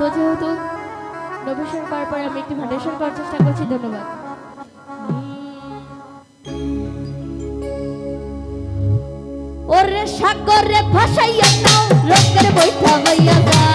তো যেহেতু নবীশন করার পরে আমি একটি ফাউন্ডেশন করার চেষ্টা করছি, ধন্যবাদ। ওরে সাগরে ভাসাইয়া নাও লোকের বৈঠা হইয়া যায়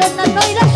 কইরা না কইরা